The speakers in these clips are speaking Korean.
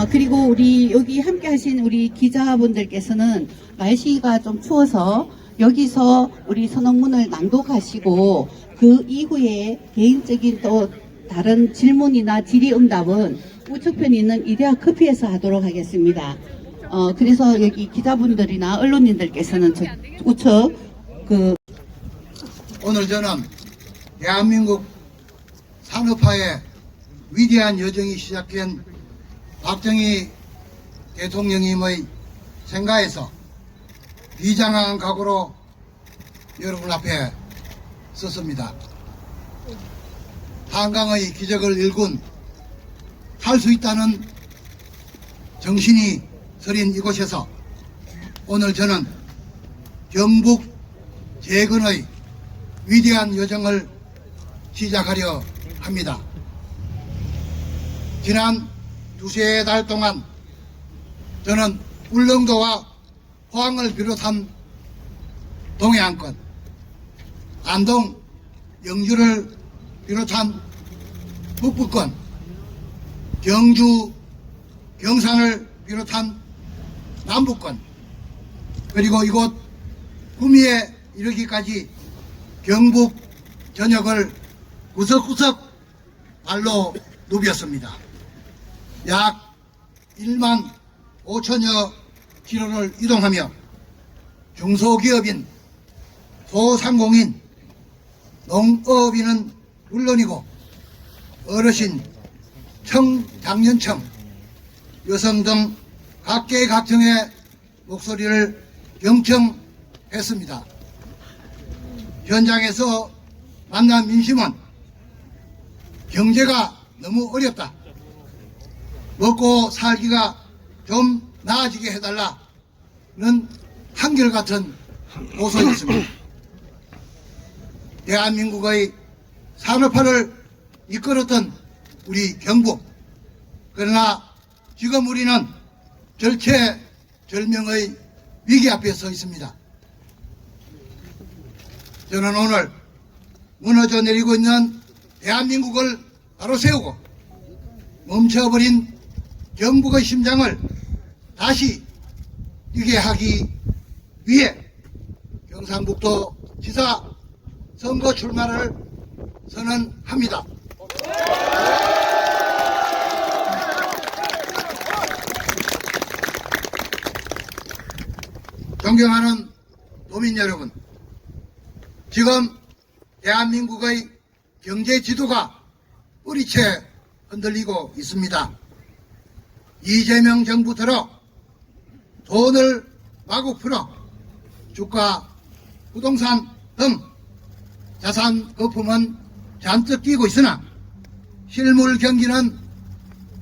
어, 그리고 우리 여기 함께 하신 우리 기자분들께서는 날씨가 좀 추워서 여기서 우리 선언문을 낭독하시고 그 이후에 개인적인 또 다른 질문이나 질의응답은 우측편에 있는 이데아 커피에서 하도록 하겠습니다. 어, 그래서 여기 기자분들이나 언론인들께서는 저 우측 그 오늘 저는 대한민국 산업화의 위대한 여정이 시작된 박정희 대통령님의 생가에서 비장한 각오로 여러분 앞에 섰습니다. 한강의 기적을 일군 할 수 있다는 정신이 서린 이곳에서 오늘 저는 경북 재건의 위대한 여정을 시작하려 합니다. 지난 두세 달 동안 저는 울릉도와 포항을 비롯한 동해안권, 안동, 영주를 비롯한 북부권, 경주, 경산을 비롯한 남부권, 그리고 이곳 구미에 이르기까지 경북 전역을 구석구석 발로 누볐습니다. 약 1만 5천여 킬로를 이동하며 중소기업인 소상공인 농업인은 물론이고 어르신, 청 장년층, 여성 등 각계각층의 목소리를 경청했습니다. 현장에서 만난 민심은 경제가 너무 어렵다. 먹고 살기가 좀 나아지게 해달라는 한결같은 고소였습니다. 대한민국의 산업화를 이끌었던 우리 경북. 그러나 지금 우리는 절체절명의 위기 앞에 서 있습니다. 저는 오늘 무너져 내리고 있는 대한민국을 바로 세우고 멈춰버린 경북의 심장을 다시 뛰게 하기 위해 경상북도 지사 선거 출마를 선언합니다. 존경하는 도민 여러분, 지금 대한민국의 경제 지도가 뿌리채 흔들리고 있습니다. 이재명 정부 들어 돈을 마구 풀어 주가, 부동산 등 자산 거품은 잔뜩 끼고 있으나 실물 경기는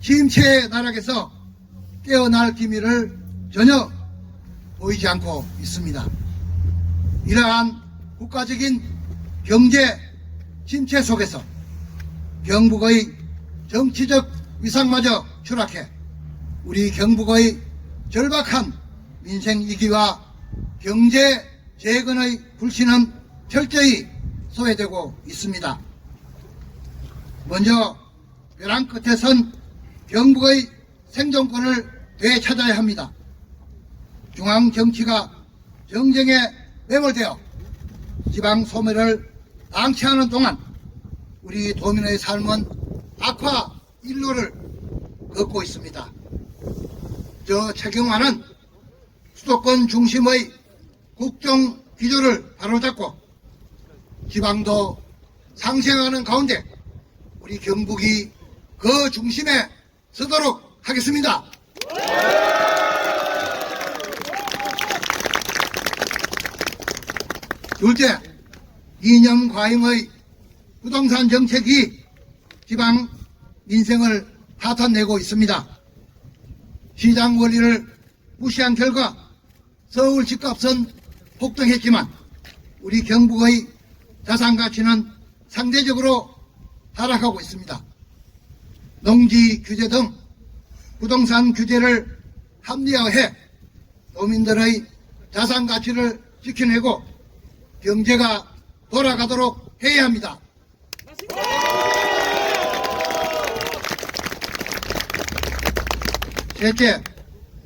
침체의 나락에서 깨어날 기미를 전혀 보이지 않고 있습니다. 이러한 국가적인 경제 침체 속에서 경북의 정치적 위상마저 추락해 우리 경북의 절박한 민생 위기와 경제 재건의 불신은 철저히 소외되고 있습니다. 먼저 벼랑 끝에 선 경북의 생존권을 되찾아야 합니다. 중앙 정치가 정쟁에 매몰되어 지방 소멸을 방치하는 동안 우리 도민의 삶은 악화 일로를 걷고 있습니다. 저 최경환은 수도권 중심의 국정 기조를 바로잡고 지방도 상생하는 가운데 우리 경북이 그 중심에 서도록 하겠습니다. 둘째, 이념 과잉의 부동산 정책이 지방 민생을 파탄내고 있습니다. 시장 원리를 무시한 결과 서울 집값은 폭등했지만 우리 경북의 자산 가치는 상대적으로 하락하고 있습니다. 농지 규제 등 부동산 규제를 합리화해 도민들의 자산 가치를 지켜내고 경제가 돌아가도록 해야 합니다. 셋째,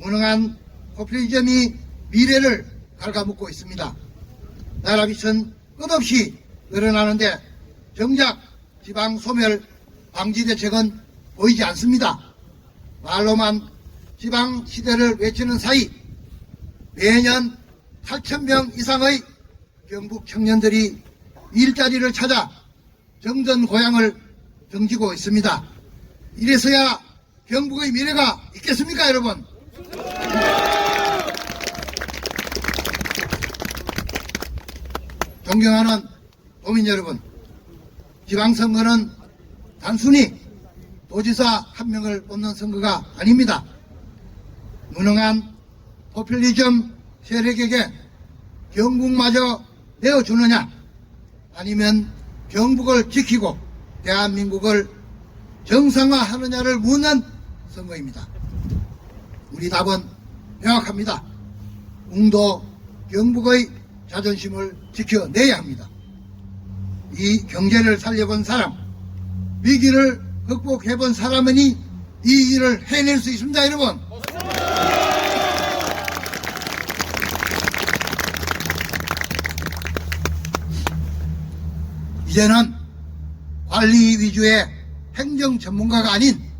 무능한 포퓰리즘이 미래를 갉아먹고 있습니다. 나라 빚은 끝없이 늘어나는데 정작 지방 소멸 방지 대책은 보이지 않습니다. 말로만 지방 시대를 외치는 사이 매년 8천명 이상의 경북 청년들이 일자리를 찾아 정전 고향을 등지고 있습니다. 이래서야 경북의 미래가 있겠습니까, 여러분? 존경하는 도민 여러분, 지방선거는 단순히 도지사 한 명을 뽑는 선거가 아닙니다. 무능한 포퓰리즘 세력에게 경북마저 내어주느냐, 아니면 경북을 지키고 대한민국을 정상화하느냐를 묻는 선거입니다. 우리 답은 명확합니다. 웅도 경북의 자존심을 지켜내야 합니다. 이 경제를 살려본 사람, 위기를 극복해본 사람은이 이 일을 해낼 수 있습니다, 여러분. 이제는 관리 위주의 행정 전문가가 아닌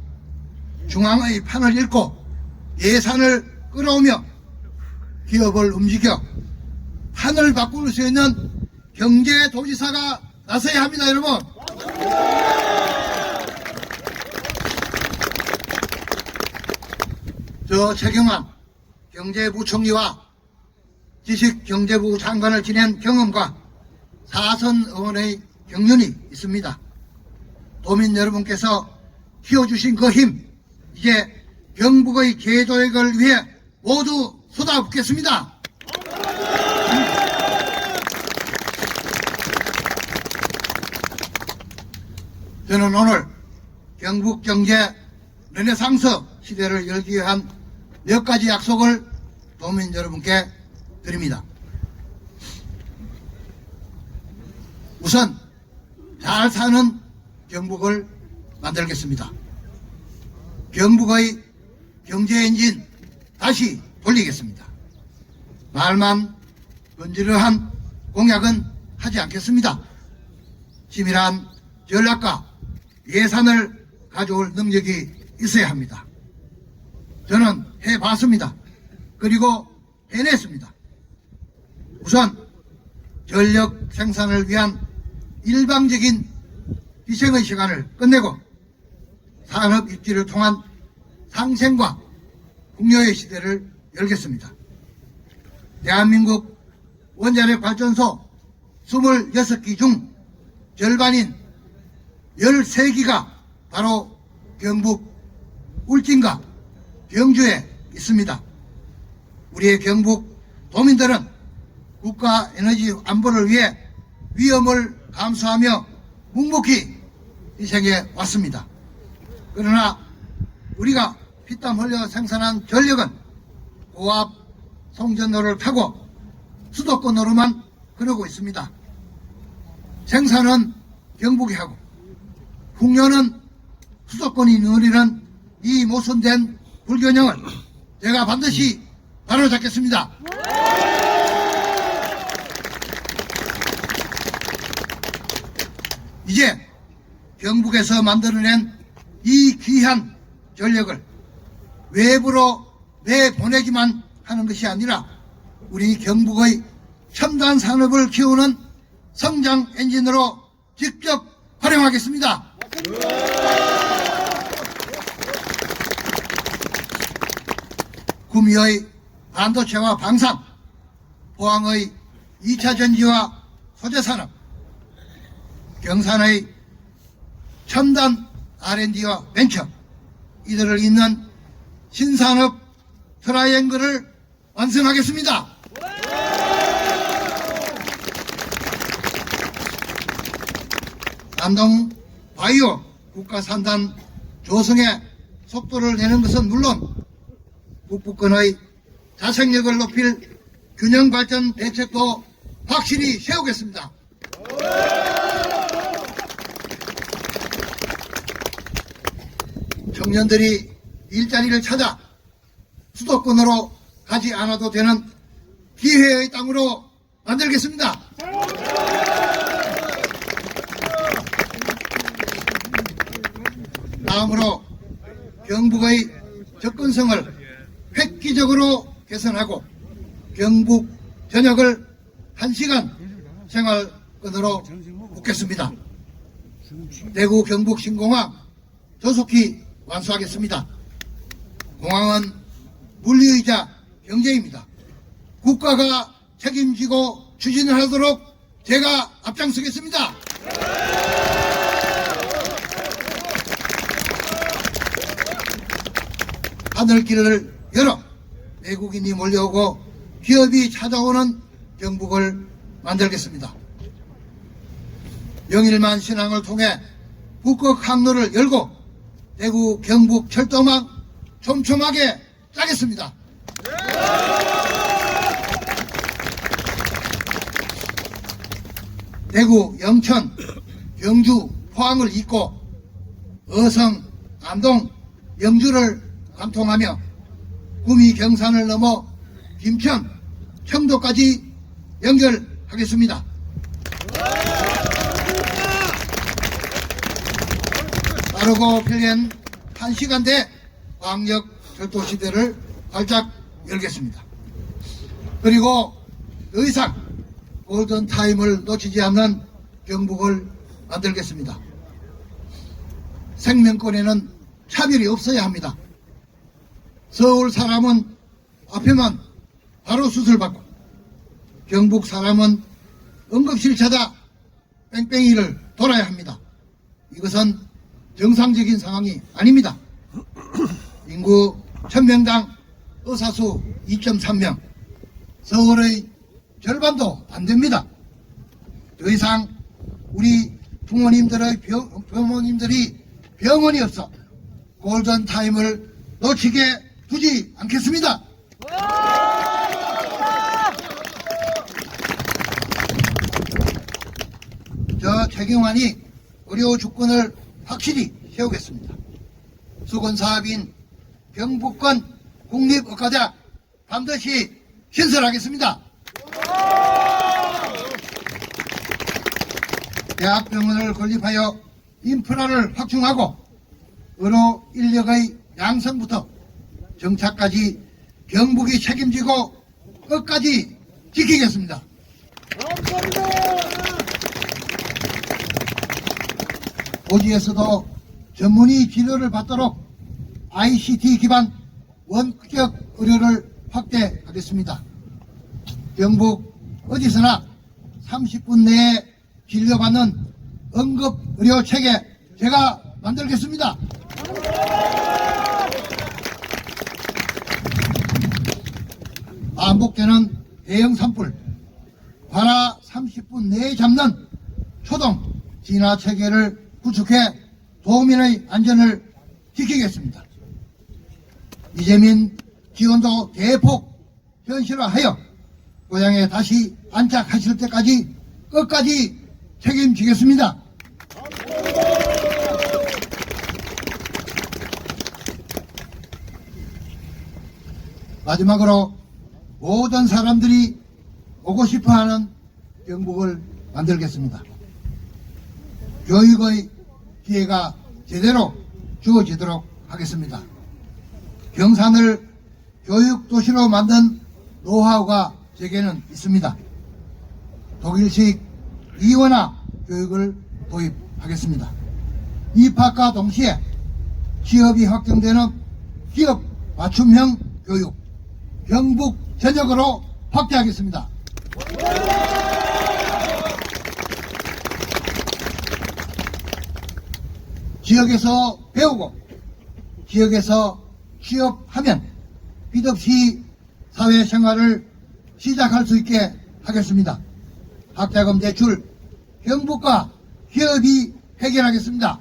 중앙의 판을 읽고 예산을 끌어오며 기업을 움직여 판을 바꿀 수 있는 경제도지사가 나서야 합니다, 여러분. 저 최경환 경제부총리와 지식경제부 장관을 지낸 경험과 사선 의원의 경륜이 있습니다. 도민 여러분께서 키워주신 그 힘, 이제 경북의 개도액을 위해 모두 쏟아붓겠습니다. 저는 오늘 경북 경제 르네상스 시대를 열기 위한 몇 가지 약속을 도민 여러분께 드립니다. 우선 잘 사는 경북을 만들겠습니다. 경북의 경제 엔진 다시 돌리겠습니다. 말만 건지르한 공약은 하지 않겠습니다. 치밀한 전략과 예산을 가져올 능력이 있어야 합니다. 저는 해봤습니다. 그리고 해냈습니다. 우선 전력 생산을 위한 일방적인 희생의 시간을 끝내고 산업 입지를 통한 상생과 풍요의 시대를 열겠습니다. 대한민국 원자력 발전소 26기 중 절반인 13기가 바로 경북 울진과 경주에 있습니다. 우리의 경북 도민들은 국가 에너지 안보를 위해 위험을 감수하며 묵묵히 희생해 왔습니다. 그러나 우리가 피땀 흘려 생산한 전력은 고압 송전로를 타고 수도권으로만 흐르고 있습니다. 생산은 경북이 하고 풍요는 수도권이 누리는 이 모순된 불균형을 제가 반드시 바로잡겠습니다. 이제 경북에서 만들어낸 이 귀한 전력을 외부로 내보내기만 하는 것이 아니라 우리 경북의 첨단 산업을 키우는 성장 엔진으로 직접 활용하겠습니다. 구미의 반도체와 방산, 포항의 2차 전지와 소재 산업, 경산의 첨단 R&D와 벤처 이들을 잇는 신산업 트라이앵글을 완성하겠습니다. 남동 바이오 국가산단 조성에 속도를 내는 것은 물론 북부권의 자생력을 높일 균형 발전 대책도 확실히 세우겠습니다. 청년들이 일자리를 찾아 수도권으로 가지 않아도 되는 기회의 땅으로 만들겠습니다. 다음으로 경북의 접근성을 획기적으로 개선하고 경북 전역을 1시간 생활권으로 묶겠습니다. 대구 경북 신공항 조속히 완수하겠습니다. 공항은 물리이자 경제입니다. 국가가 책임지고 추진을 하도록 제가 앞장서겠습니다. 하늘길을 열어 외국인이 몰려오고 기업이 찾아오는 경북을 만들겠습니다. 영일만 신항을 통해 북극 항로를 열고 대구 경북 철도망 촘촘하게 짜겠습니다. 대구, 영천, 경주, 포항을 잇고 어성, 안동, 영주를 관통하며 구미 경산을 넘어 김천, 청도까지 연결하겠습니다. 빠르고 편리한 1시간대 광역 철도 시대를 활짝 열겠습니다. 그리고 더 이상 골든 타임을 놓치지 않는 경북을 만들겠습니다. 생명권에는 차별이 없어야 합니다. 서울 사람은 앞에만 바로 수술받고 경북 사람은 응급실 찾아 뺑뺑이를 돌아야 합니다. 이것은 정상적인 상황이 아닙니다. 인구 1000명당 의사수 2.3명 서울의 절반도 안 됩니다. 더 이상 우리 부모님들의 병, 부모님들이 병원이 없어 골든 타임을 놓치게 두지 않겠습니다. 저 최경환이 의료 주권을 확실히 세우겠습니다. 수건 사업인 경북권 국립의과대학 반드시 신설하겠습니다. 대학병원을 건립하여 인프라를 확충하고 의료 인력의 양성부터 정착까지 경북이 책임지고 끝까지 지키겠습니다. 고지에서도 전문의 진료를 받도록 ICT 기반 원격 의료를 확대하겠습니다. 경북 어디서나 30분 내에 진료받는 응급 의료 체계 제가 만들겠습니다. 반복되는 대형 산불, 관하 30분 내에 잡는 초동 진화 체계를 구축해 도민의 안전을 지키겠습니다. 이재민 지원도 대폭 현실화하여 고향에 다시 안착하실 때까지 끝까지 책임지겠습니다. 마지막으로 모든 사람들이 오고 싶어하는 경북을 만들겠습니다. 교육의 기회가 제대로 주어지도록 하겠습니다. 경산을 교육 도시로 만든 노하우가 제게는 있습니다. 독일식 이원화 교육을 도입하겠습니다. 입학과 동시에 취업이 확정되는 기업 맞춤형 교육 경북 전역으로 확대하겠습니다. 지역에서 배우고 지역에서 취업하면 빚없이 사회생활을 시작할 수 있게 하겠습니다. 학자금 대출 경북과 기업이 해결하겠습니다.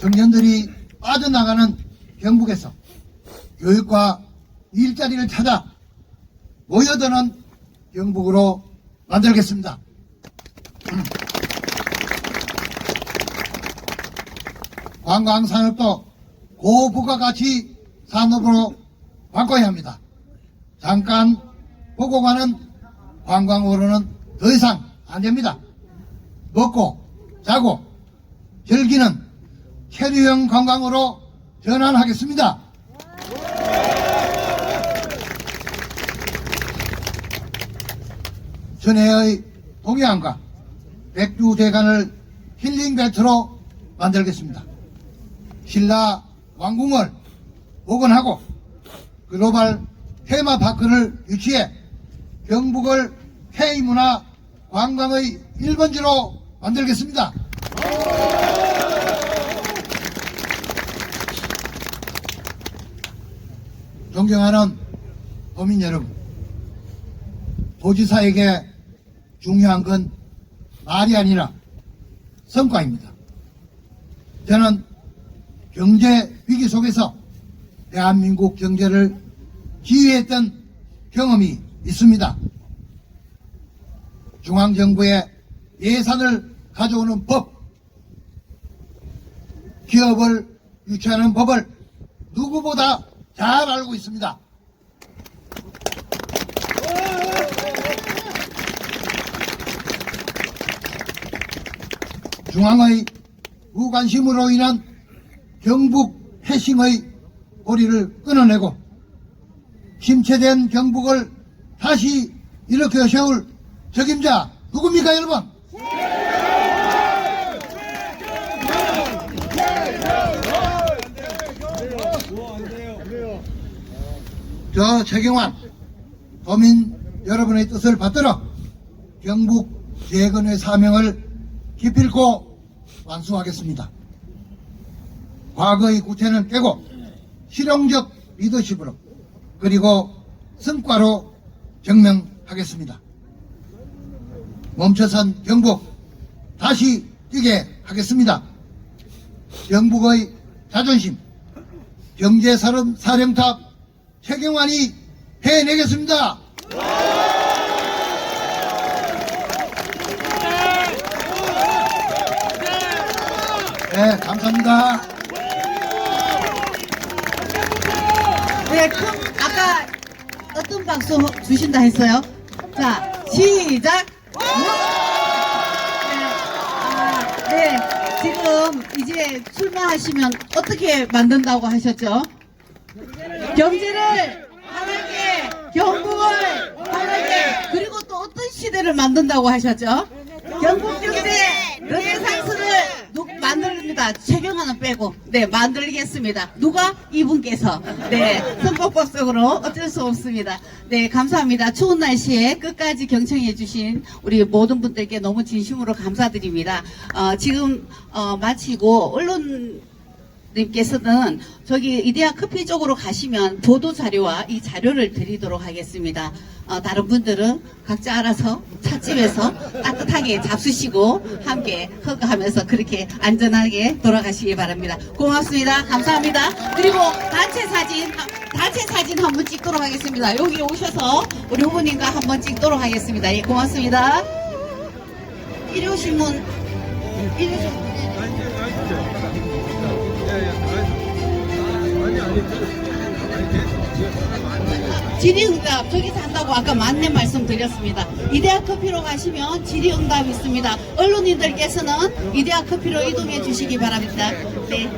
청년들이 빠져나가는 경북에서 교육과 일자리를 찾아 모여드는 경북으로 만들겠습니다. 관광산업도 고부가 가치 산업으로 바꿔야 합니다. 잠깐 보고 가는 관광으로는 더 이상 안 됩니다. 먹고 자고 즐기는 체류형 관광으로 전환하겠습니다. 전해의 동해안과 백두대간을 힐링벨트로 만들겠습니다. 신라 왕궁을 복원하고 글로벌 테마파크를 유치해 경북을 K문화 관광의 1번지로 만들겠습니다. 존경하는 도민 여러분, 도지사에게 중요한 건 말이 아니라 성과입니다. 저는 경제 위기 속에서 대한민국 경제를 지휘했던 경험이 있습니다. 중앙정부의 예산을 가져오는 법, 기업을 유치하는 법을 누구보다 잘 알고 있습니다. 중앙의 무관심으로 인한 경북 해싱의 고리를 끊어내고 침체된 경북을 다시 일으켜 세울 적임자 누굽니까 여러분? 저 최경환 도민 여러분의 뜻을 받들어 경북 재건의 사명을 기필코 완수하겠습니다. 과거의 구태는 깨고 실용적 리더십으로 그리고 성과로 증명하겠습니다. 멈춰선 경북 다시 뛰게 하겠습니다. 경북의 자존심 경제사령 사령탑 최경환이 해내겠습니다. 네, 감사합니다. 네, 그럼 아까 어떤 박수 주신다 했어요? 자, 시작! 네, 아, 네, 지금 이제 출마하시면 어떻게 만든다고 하셨죠? 경제를 하나게, 경북을 하나게, 그리고 또 어떤 시대를 만든다고 하셨죠? 경북 경제 만듭니다. 최경환은 빼고 네 만들겠습니다. 누가 이분께서 네 선곡법적으로 어쩔 수 없습니다. 네 감사합니다. 추운 날씨에 끝까지 경청해 주신 우리 모든 분들께 너무 진심으로 감사드립니다. 어, 지금 어, 마치고 언론 님께서는 저기 이데아 커피 쪽으로 가시면 보도 자료와 이 자료를 드리도록 하겠습니다. 어, 다른 분들은 각자 알아서 찻집에서 따뜻하게 잡수시고 함께 허가하면서 그렇게 안전하게 돌아가시기 바랍니다. 고맙습니다. 감사합니다. 그리고 단체 사진 단체 사진 한번 찍도록 하겠습니다. 여기 오셔서 우리 후보님과 한번 찍도록 하겠습니다. 예, 고맙습니다. 일요신문 일요신문 질의응답 저기서 한다고 아까 만내 말씀드렸습니다. 이데아 커피로 가시면 질의응답 있습니다. 언론인들께서는 이데아 커피로 이동해 주시기 바랍니다. 네.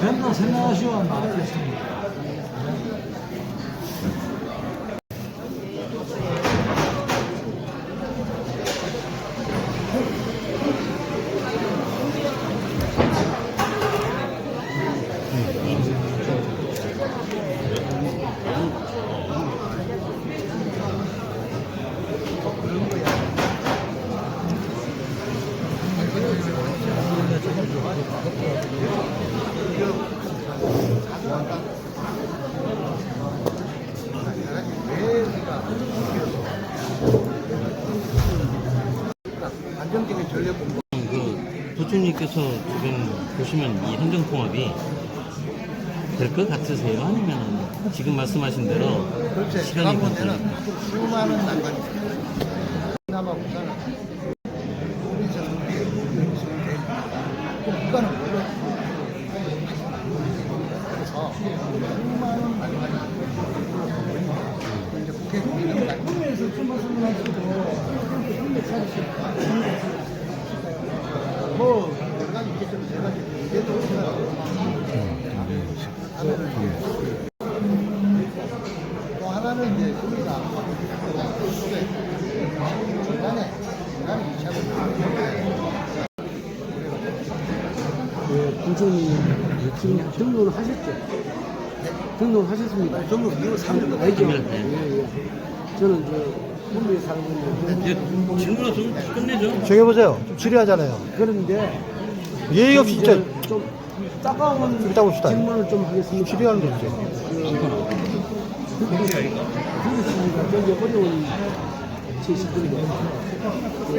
맨날 생각하시고 나왔겠습니다. 안정적인 전력 공부. 그 도청님께서 지금 보시면 이 행정통합이 될 것 같으세요? 아니면 지금 말씀하신 대로 그렇지. 시간이 지난번에는 아주 수많은 난관이 있어요. 그나마 부산은 우리 저 우리 우리 지금 또 국가는 물론 그래서 수많은 난관이 있어요. 이제 국회 국민은 난관에서 뭐 여러 가지 있겠지만 제가 이제도 또 하나는 이제 우리가 중간에 중간에 이차를 예, 지금 등록을 하셨죠? 등록을 하셨습니다. 전부 이거 3년 알죠? 네. 예, 예. 저는 저 군부에 살고 있는데 이제 질문을 좀 끝내죠. 정해보세요. 좀 지뢰하잖아요. 그런데 예의 없이 진짜 이제 좀 따가운 이따 봅시다. 질문을 좀 하겠습니다. 지뢰하는 게 없어요. 그렇습니까? 굉장히 어려운 제시들인데 그,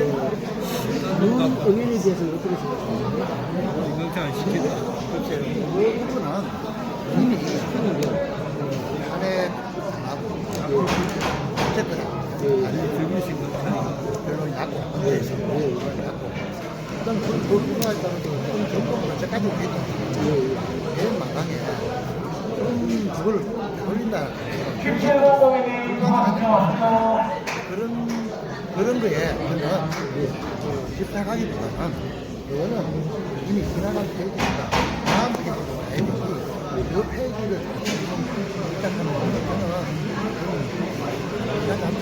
윤 의원에 대해서는 어떻게 생각하십니까? 그 부분은 이미 한해 하고 어쨌거나 아니 즐기신 것은 별로 약고 그래서 약고 일단 그 부분에 따라서 좀 정권 언제까지 오겠죠 내 마당에 좀 그걸 걸린다 그런 그런 거에 저는 집착하기보다는 이거는 이미 지나간 페이지니까 다음 페이지로 가야 되지 그 페이지를 시작하는 거는 시작한다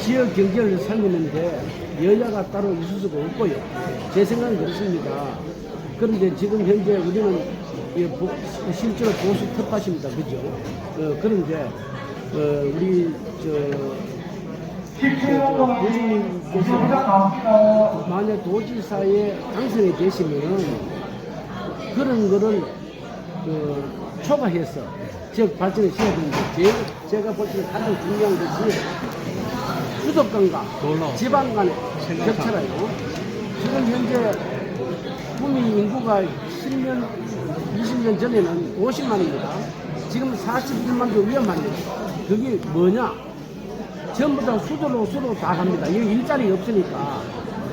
지역 경제를 살리는데 여야가 따로 있을 수가 없고요. 제 생각은 그렇습니다. 그런데 지금 현재 우리는 이 보- 실제로 보수 텃밭입니다. 그죠? 어, 그런데 어, 우리 저 만약 도지사에 당선이 되시면은 그런 거를 그 초과해서 지역 발전을 시켜야 되는데 제, 제가 볼 때는 가장 중요한 것이 수도권과 지방 간의 격차라요. 지금 현재 국민 인구가 10년, 20년 전에는 50만입니다. 지금 41만도 위험합니다. 그게 뭐냐? 전부 다 수도로 수도 다 갑니다. 여기 일자리 없으니까.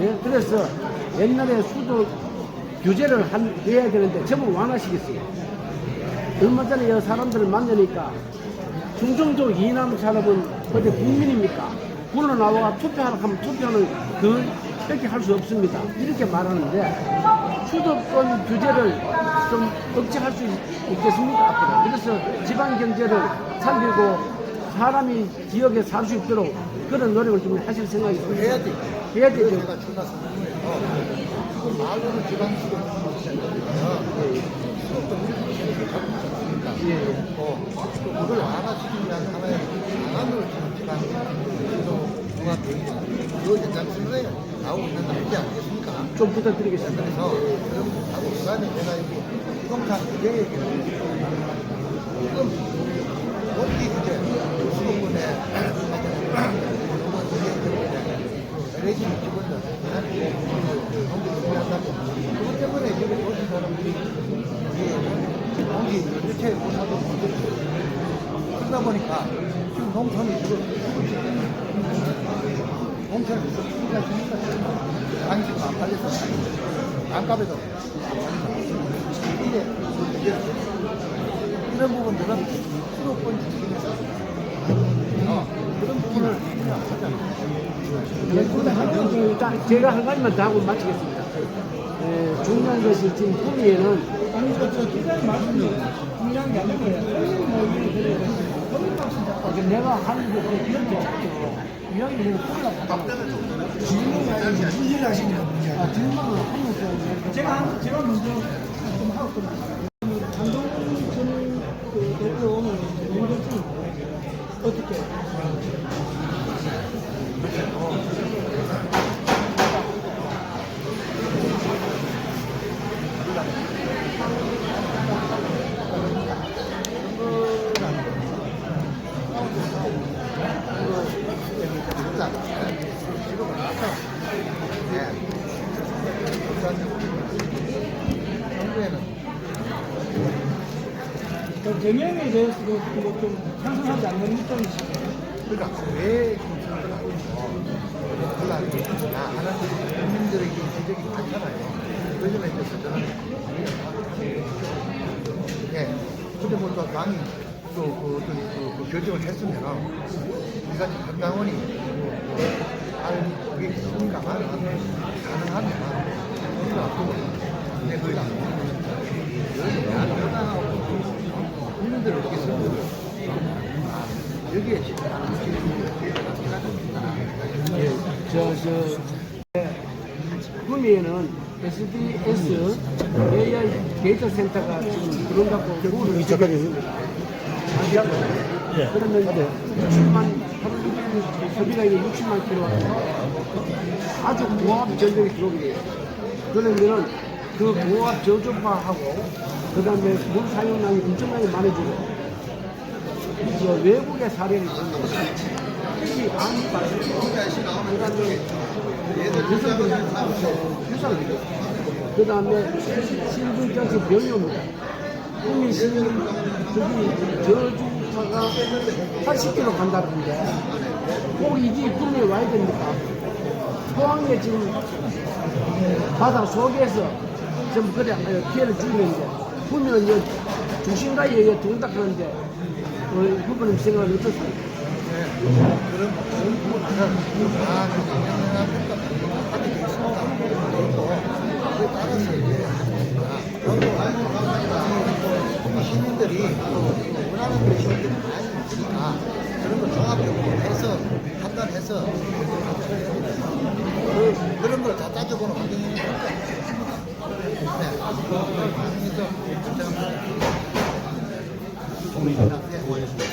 예? 그래서 옛날에 수도 규제를 한, 해야 되는데 전부 완화시켰어요. 얼마 전에 여 사람들을 만나니까 중정조 이남 사람은 어디 국민입니까? 불러 나와가 투표하라 하면 투표는 그 그렇게 할수 없습니다. 이렇게 말하는데 수도권 규제를 좀 억제할 수 있- 있겠습니까? 앞으로. 그래서 지방 경제를 살리고 사람이 지역에 살 수 있도록 그런 노력을 좀 하실 생각이 있습니다. 해야 돼 해야 그래서 되죠. 제가 선언해서 지금 말로는 지방수도 시작했거든요 예. 또 그걸 완화시키기 위한 하나의 방안으로 지금 지방 종합 회의가 이 현장 선거에 나오고 있는 거 알지 않겠습니까? 좀 부탁드리겠습니다. 그래서 거 하고 그다음에 내가 이거 부동산 규제 얘기를 지금 원기 규제 집어넣어 공기 준비한다고 그것 때문에 지금 도시 사람들이 이 공기 유체 공사도 그러다 보니까 지금 농촌이 지금 농촌이 수가 주니까 당시도 안 팔려서 안값에도 안 팔린다 이게 이게 이런 부분들은 수도권 중심에서 어, 그런 부분을 하잖아. 제가 한 가지만 더 하고 마치겠습니다. 에, 중요한 것이 지금 구미에는 중요한 게 아니고요. 내가 하는 게 이렇게 작죠. 이야기를 하려고 질문을 문제를 하시니까 문제 아, 질문을 하면서 제가 제가 먼저 좀 하고 한동훈 전 대표 문제지 어떻게 정부에는 대명에 대해서도 좀 찬성하지 않는 입장이 그러니까 왜 공천을 하고 혼란이 있느냐 하는 국민들에게 지적이 많잖아요. 그 점에 대해서 저는 예, 근데 뭐또 당이 또그 어떤 그, 그 결정을 했으면 우리가 할 그게 있습니다만 가능하면 우리가 앞으로 내 여당하고 국민들을 이렇게 선거를 여기에 예, 저, 저, 구미에는 SDS AI 데이터 센터가 지금 구를 이쪽까지 그러면 이제 60만, 하루 소비가 이제 60만 킬로와트 아주 고압 전력이 들어오게 돼요. 그러면은 그 고압 저주파하고 그 다음에 물 사용량이 엄청나게 많아지고 그 외국의 사례를 보면 특히 암발 그 다음에 유산을 그 다음에 병이 옵니다. 국민 시민 저기 저주파가 80km 간다는데 꼭 이게 국내에 와야 됩니까? 포항에 지금 바다 속에서 좀 그래 어, 피해를 주는데 보면 이제 중심가에 의해 동작하는데 어, 후보님 생각은 어떻습니까? 그런 부분은 아, 그 따라서 이제 우리 시민들이 원하는 그 시민들이 많이 있으니까 그런 걸 종합적으로 해서 판단해서 그, 그런 걸 다 따져보는 환경이 있는 것 같아요. 네. 그래서 제가